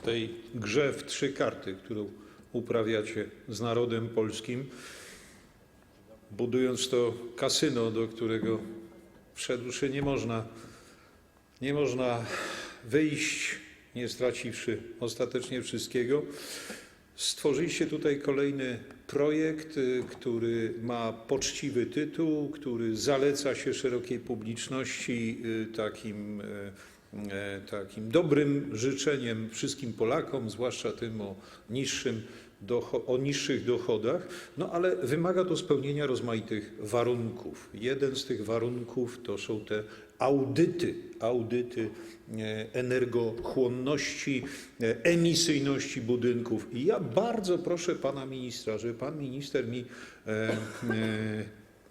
w tej grze w trzy karty, którą uprawiacie z narodem polskim, budując to kasyno, do którego wszedłszy nie można, nie można wyjść, nie straciwszy ostatecznie wszystkiego. Stworzyliście tutaj kolejny projekt, y, który ma poczciwy tytuł, który zaleca się szerokiej publiczności y, takim, y, takim dobrym życzeniem wszystkim Polakom, zwłaszcza tym o niższym o niższych dochodach, no ale wymaga to spełnienia rozmaitych warunków. Jeden z tych warunków to są te audyty, audyty e, energochłonności, e, emisyjności budynków. I ja bardzo proszę pana ministra, żeby pan minister mi e, e,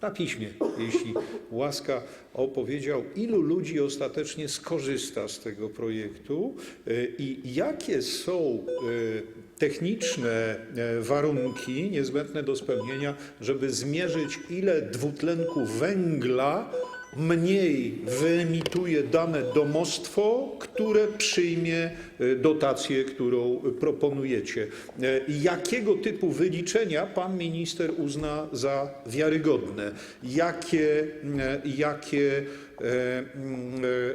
na piśmie, jeśli łaska, opowiedział, ilu ludzi ostatecznie skorzysta z tego projektu e, i jakie są e, techniczne e, warunki niezbędne do spełnienia, żeby zmierzyć, ile dwutlenku węgla mniej wyemituje dane domostwo, które przyjmie e, dotację, którą proponujecie. E, Jakiego typu wyliczenia pan minister uzna za wiarygodne? Jakie, jakie, e,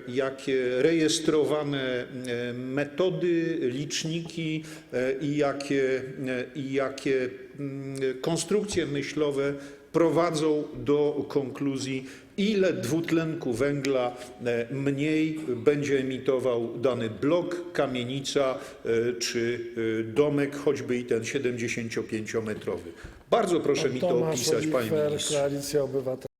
jakie rejestrowane metody, liczniki i jakie, i jakie konstrukcje myślowe prowadzą do konkluzji, ile dwutlenku węgla e, mniej będzie emitował dany blok, kamienica e, czy e, domek, choćby i ten 75-metrowy. Bardzo proszę mi to opisać, panie ministrze.